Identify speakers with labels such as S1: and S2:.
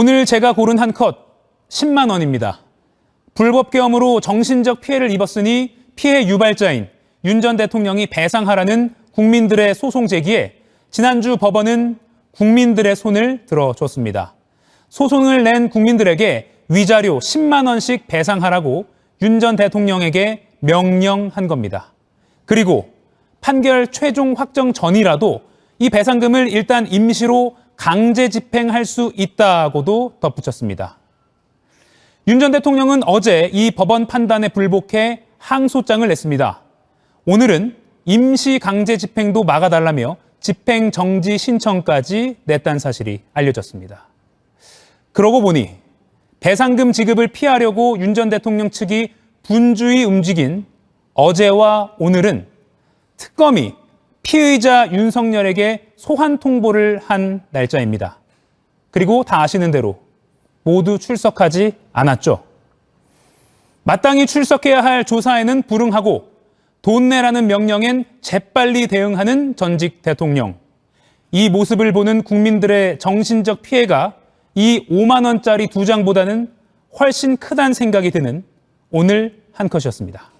S1: 오늘 제가 고른 한 컷 10만 원입니다. 불법 계엄으로 정신적 피해를 입었으니 피해 유발자인 윤 전 대통령이 배상하라는 국민들의 소송 제기에 지난주 법원은 국민들의 손을 들어줬습니다. 소송을 낸 국민들에게 위자료 10만 원씩 배상하라고 윤 전 대통령에게 명령한 겁니다. 그리고 판결 최종 확정 전이라도 이 배상금을 일단 임시로 강제 집행할 수 있다고도 덧붙였습니다. 윤 전 대통령은 어제 이 법원 판단에 불복해 항소장을 냈습니다. 오늘은 임시 강제 집행도 막아달라며 집행 정지 신청까지 냈다는 사실이 알려졌습니다. 그러고 보니 배상금 지급을 피하려고 윤 전 대통령 측이 분주히 움직인 어제와 오늘은 특검이 피의자 윤석열에게 소환 통보를 한 날짜입니다. 그리고 다 아시는 대로 모두 출석하지 않았죠. 마땅히 출석해야 할 조사에는 불응하고 돈 내라는 명령엔 재빨리 대응하는 전직 대통령. 이 모습을 보는 국민들의 정신적 피해가 이 5만 원짜리 두 장보다는 훨씬 크다는 생각이 드는 오늘 한 컷이었습니다.